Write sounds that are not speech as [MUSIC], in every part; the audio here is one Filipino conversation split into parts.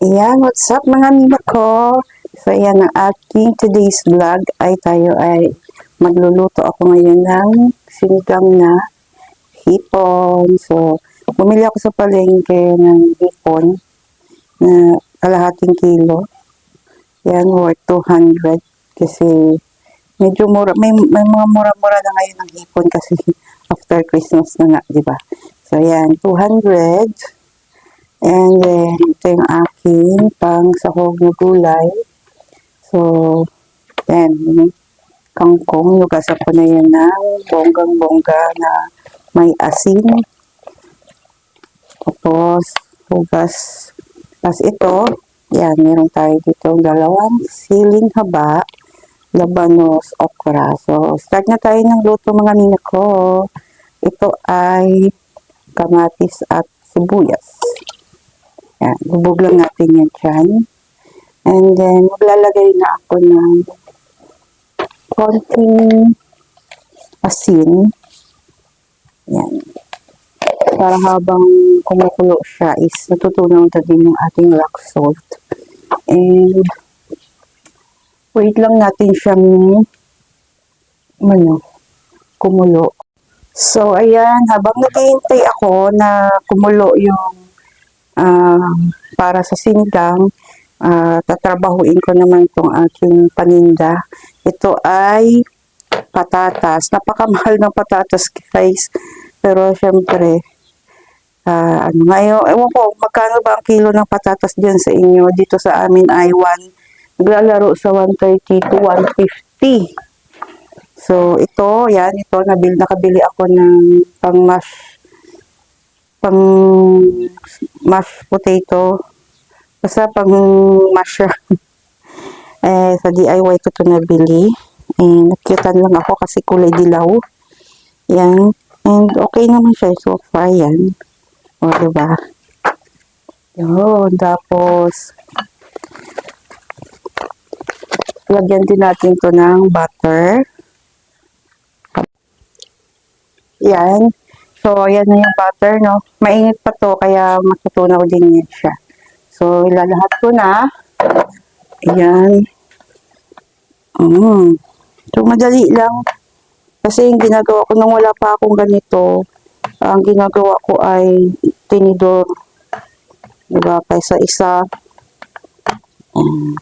Ayan, what's up mga mina ko? So, ayan ang aking today's vlog ay tayo ay magluluto ako ngayon ng sinigang na hipon. So, bumili ako sa palengke ng hipon na kalahating kilo. Yan, worth 200 kasi medyo mura, may, may mga mura-mura na ngayon ng hipon kasi [LAUGHS] after Christmas na nga, di ba? So, ayan, 200. And then, ito yung aking pang sahog na gulay. So, then, kangkong, nugasan ko na yan ng bonggang-bongga na may asin. Tapos, hugas. Tapos ito, yan, meron tayo dito dalawang siling haba, labanos, okra. So, start na tayo ng luto mga mina ko. Ito ay kamatis at sibuyas. Yan, bubog lang natin yan dyan. And then, maglalagay na ako ng konting asin. Yan. Para habang kumukulo siya is natutunaw na din yung ating rock salt. And, wait lang natin siyang ano, kumulo. So, ayan, habang naghihintay ako na kumulo yung um, para sa sinigang, uh, tatrabahuin ko naman itong aking paninda. Ito ay patatas. Napakamahal ng patatas, guys. Pero, syempre, uh, ano, ngayon, ewan ko, magkano ba ang kilo ng patatas dyan sa inyo? Dito sa amin ay 1, naglalaro sa 130 to 150. So, ito, yan, ito, nabil, nakabili ako ng pang mash pang mashed potato. Basta pang mash siya. [LAUGHS] eh, sa DIY ko ito nabili. Eh, nakyutan lang ako kasi kulay dilaw. Yan. And okay naman siya. So far yan. O, diba? Yun. Tapos, lagyan din natin to ng butter. Yan. So, ayan na yung butter, no? Mainit pa to, kaya matutunaw din yan siya. So, ilalahat ko na. Ayan. Mm. So, madali lang. Kasi yung ginagawa ko, nung wala pa akong ganito, ang ginagawa ko ay tinidor. Diba? Kaysa isa. Ayan.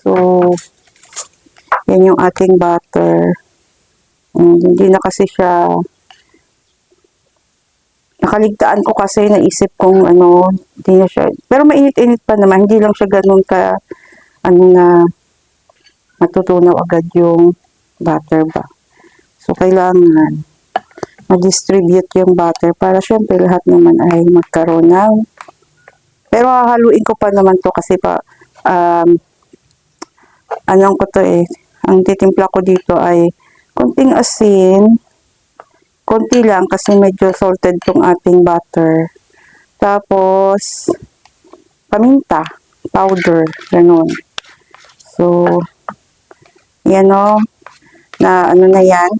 So, yan yung ating butter. And, hindi na kasi siya nakaligtaan ko kasi naisip kong ano, hindi na siya, pero mainit-init pa naman, hindi lang siya ganun ka, ano na, matutunaw agad yung butter ba. So, kailangan ma-distribute yung butter para syempre lahat naman ay magkaroon ng, pero hahaluin ko pa naman to kasi pa, um, anong ko to eh, ang titimpla ko dito ay konting asin, konti lang kasi medyo salted tong ating butter. Tapos, paminta, powder, ganun. So, yan o, na ano na yan,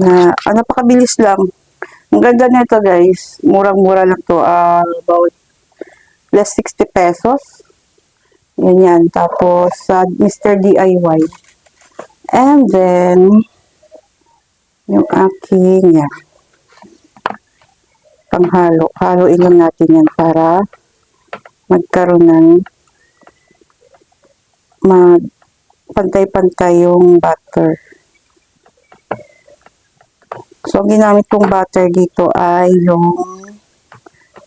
na, ano, napakabilis lang. Ang ganda nito guys, murang-mura lang to, uh, about less 60 pesos. Ganyan. Tapos, sa uh, Mr. DIY. And then, yung aking yan. Panghalo. Haluin lang natin yan para magkaroon ng mag pantay-pantay yung butter. So, ang ginamit kong butter dito ay yung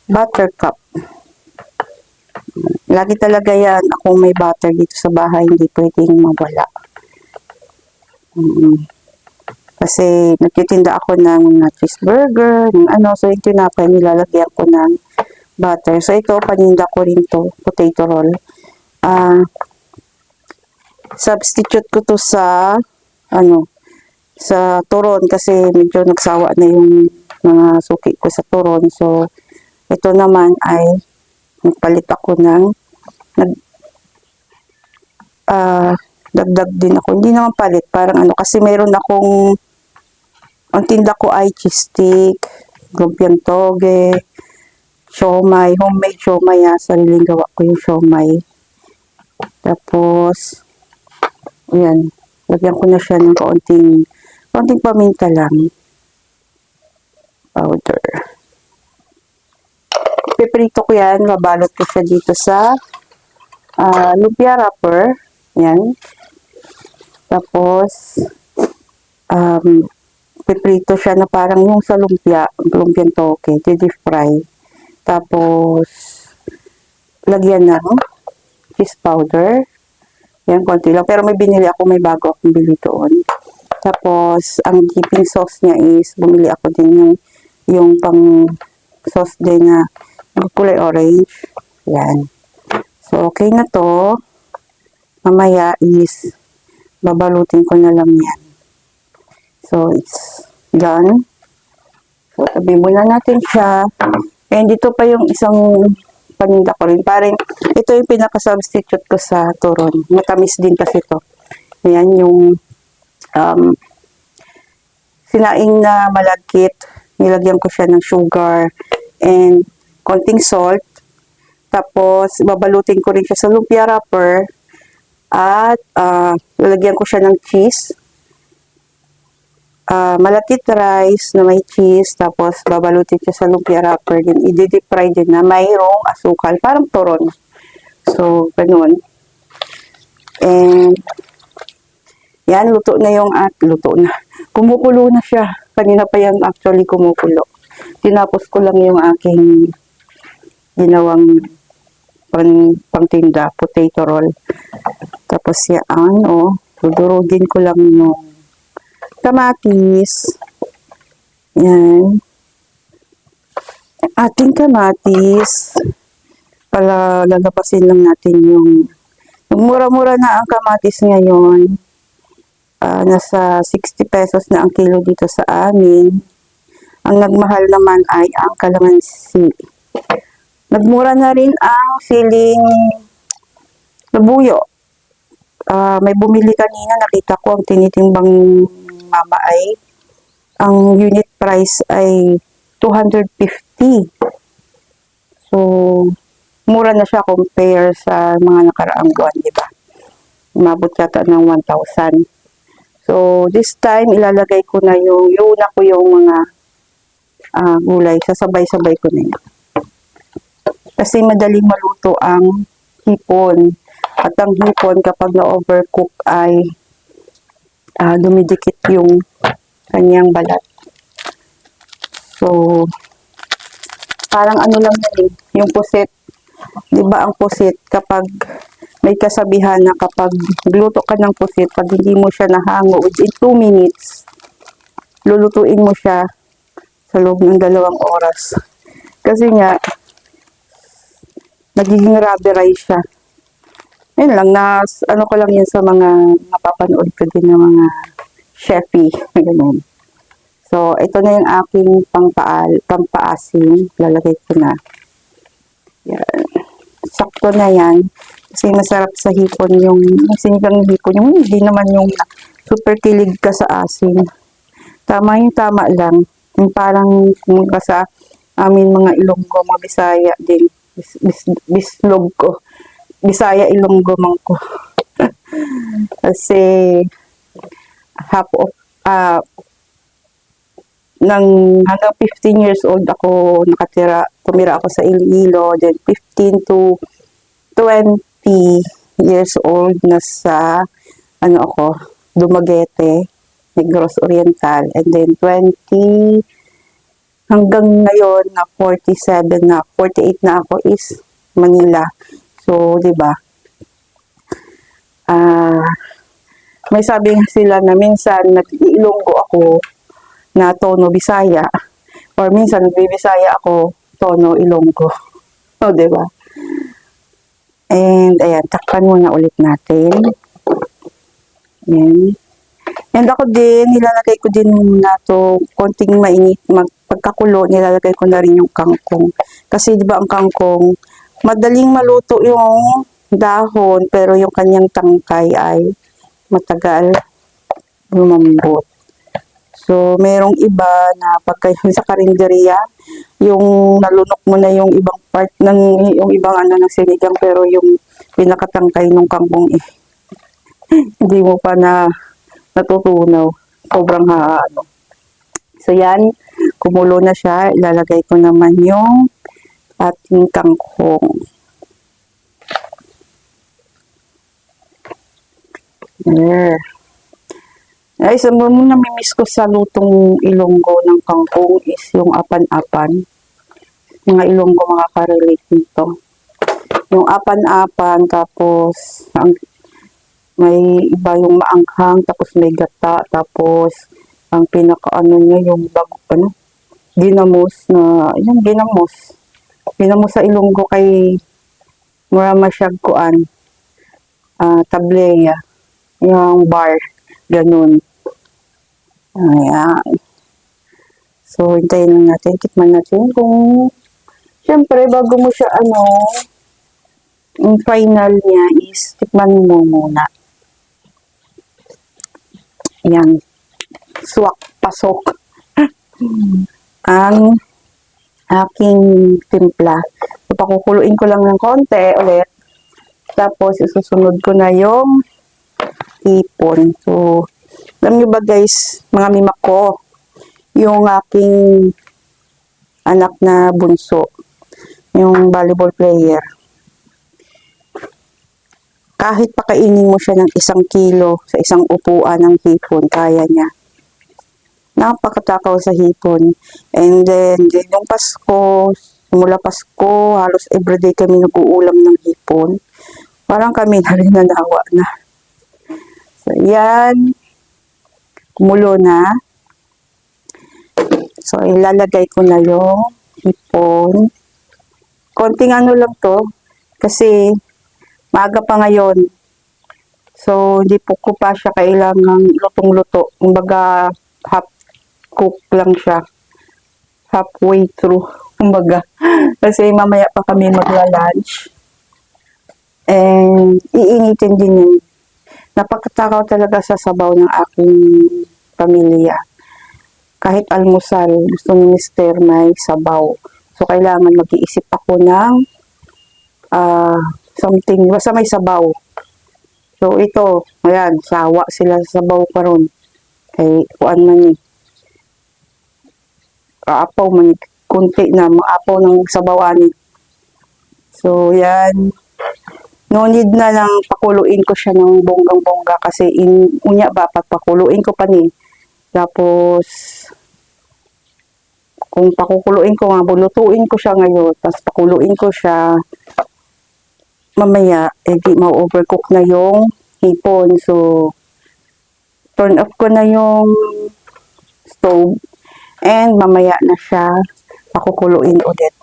butter cup. Lagi talaga yan, kung may butter dito sa bahay, hindi pwedeng mawala. Mm -hmm. Kasi nagtitinda ako ng cheeseburger, ng ano, so yung tinapay nilalagyan ko ng butter. So ito, paninda ko rin to, potato roll. Uh, substitute ko to sa, ano, sa turon kasi medyo nagsawa na yung mga suki ko sa turon. So, ito naman ay nagpalit ako ng nag, uh, dagdag din ako. Hindi naman palit, parang ano, kasi meron akong ang tinda ko ay cheese stick, lumpiang toge, siomay, homemade siomay ha, sariling gawa ko yung siomay. Tapos, ayan, lagyan ko na siya ng kaunting, kaunting paminta lang. Powder. Piprito ko yan, babalot ko siya dito sa ah, lumpia wrapper. Yan. Tapos, um, piprito siya na parang yung sa lumpia, lumpiang toke, deep fry. Tapos, lagyan ng cheese powder. Yan, konti lang. Pero may binili ako, may bago akong bili doon. Tapos, ang dipping sauce niya is, bumili ako din yung, yung pang sauce din na kulay orange. Yan. So, okay na to. Mamaya is, babalutin ko na lang yan. So, it's done. So, tabi muna natin siya. And dito pa yung isang paninda ko rin. Parang, ito yung pinaka-substitute ko sa turon. Matamis din kasi to. Ayan yung um, sinaing na malagkit. Nilagyan ko siya ng sugar and konting salt. Tapos, babalutin ko rin siya sa lumpia wrapper. At, ah, lalagyan ko siya ng cheese ah malakit rice na may cheese, tapos babalutin siya sa lumpia wrapper, din i-deep fry din na mayroong asukal, parang turon. So, ganun. And, yan, luto na yung at, luto na. Kumukulo na siya. Kanina pa yan actually kumukulo. Tinapos ko lang yung aking ginawang pang, pangtinda, potato roll. Tapos yan, oh, dudurugin ko lang yung kamatis. Yan. Ating kamatis. Para lalapasin lang natin yung mura-mura na ang kamatis ngayon. Ah, nasa 60 pesos na ang kilo dito sa amin. Ang nagmahal naman ay ang kalamansi. Nagmura na rin ang siling labuyo. Ah, may bumili kanina, nakita ko ang tinitimbang mama ay ang unit price ay 250. So, mura na siya compare sa mga nakaraang buwan, di ba? Umabot yata ng 1,000. So, this time, ilalagay ko na yung, yuna ko yung mga ah, gulay. Sasabay-sabay ko na yan. Kasi madaling maluto ang hipon. At ang hipon, kapag na-overcook ay ah, dumidikit yung kanyang balat. So, parang ano lang yan eh, yung pusit. Di ba ang pusit, kapag may kasabihan na kapag gluto ka ng pusit, pag hindi mo siya nahango within 2 minutes, lulutuin mo siya sa loob ng dalawang oras. Kasi nga, nagiging rubber rice siya. Yun lang, na, ano ko lang yun sa mga napapanood ko din ng mga chefy, [LAUGHS] ganun. So, ito na yung aking pangpaal, pangpaasim. Lalagay ko na. Yan. Sakto na yan. Kasi masarap sa hipon yung, yung sinigang hipon. Yung hindi naman yung super kilig ka sa asin. Tama yung tama lang. Yung parang kung ka sa amin mga Ilonggo, mga Bisaya din. Bis, bis, bislog ko. Bisaya Ilonggo man ko. [LAUGHS] Kasi half of ah nang hanggang 15 years old ako nakatira, tumira ako sa Iloilo, then 15 to 20 years old na sa ano ako, Dumaguete, Negros Oriental, and then 20 hanggang ngayon na 47 na, 48 na ako is Manila. So, 'di ba? Ah, may sabi sila na minsan nag-iilonggo ako na tono Bisaya or minsan nagbibisaya ako tono Ilonggo. [LAUGHS] O, di ba? And ayan, takpan muna ulit natin. Ayan. And ako din, nilalagay ko din muna to konting mainit, mag, pagkakulo, nilalagay ko na rin yung kangkong. Kasi di ba ang kangkong, madaling maluto yung dahon, pero yung kanyang tangkay ay matagal lumambot. So, merong iba na pagka sa karinderya, yung nalunok mo na yung ibang part ng, yung ibang ano ng sinigang, pero yung pinakatangkay ng kangkong eh, [LAUGHS] hindi mo pa na natutunaw. Sobrang ha, ano. So, yan, kumulo na siya. Ilalagay ko naman yung ating kangkong. There. Ay, isa mo na namimiss ko sa lutong ilonggo ng kangkong is yung apan-apan. Mga ilonggo makaka-relate nito. Yung apan-apan, tapos ang, may iba yung maanghang, tapos may gata, tapos ang pinaka-ano niya yung bago, ano, ginamos na, yung ginamos. Ginamos sa ilonggo kay mura masyag kuan, ah, tableya, yung bar, ganun. Ayan. So, hintayin lang natin. Tikman natin kung... Siyempre, bago mo siya, ano, yung final niya is, tikman mo muna. Ayan. Swak, pasok. [LAUGHS] Ang aking timpla. So, pakukuluin ko lang ng konti ulit. Tapos, isusunod ko na yung ipon. So, alam nyo ba guys, mga mimak ko, yung aking anak na bunso, yung volleyball player, kahit pakainin mo siya ng isang kilo sa isang upuan ng hipon, kaya niya. Napakatakaw sa hipon. And then, din yung Pasko, simula Pasko, halos everyday kami nag-uulam ng hipon. Parang kami na rin nanawa na. So, yan. Kumulo na. So, ilalagay ko na yung hipon. Konting ano lang to. Kasi, maaga pa ngayon. So, hindi po ko pa siya kailangang lutong-luto. Kumbaga, half cook lang siya. Halfway through. [LAUGHS] Kumbaga. Kasi mamaya pa kami magla-lunch. And, iinitin din yun napakatakaw talaga sa sabaw ng aking pamilya. Kahit almusal, gusto ni Mister may sabaw. So, kailangan mag-iisip ako ng ah, something, basta may sabaw. So, ito, ayan, sawa sila sa sabaw karon Kay, kuan man ni. Kaapaw man kunti na, maapaw ng sabawan. So, yan, no need na lang pakuluin ko siya ng bonggang-bongga kasi in, unya ba, papakuluin ko pa ni. Tapos, kung pakukuluin ko nga, bulutuin ko siya ngayon, tapos pakuluin ko siya, mamaya, eh di ma-overcook na yung hipon. So, turn off ko na yung stove, and mamaya na siya pakukuluin ulit.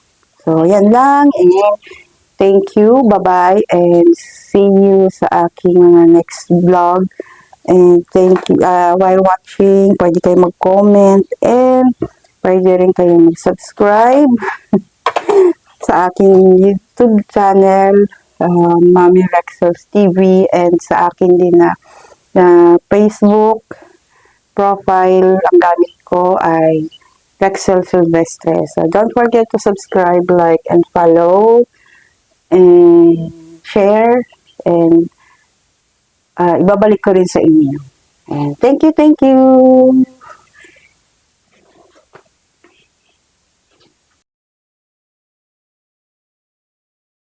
So, yan lang, and Thank you. Bye-bye. And see you sa aking mga next vlog. And thank you. Uh, while watching, pwede kayo mag-comment. And pwede rin kayo mag-subscribe [LAUGHS] sa aking YouTube channel, uh, Mami Rexels TV. And sa akin din na, na Facebook profile. Ang gamit ko ay Rexel Silvestre. So don't forget to subscribe, like, and follow and share and uh, ibabalik ko rin sa inyo. And thank you, thank you.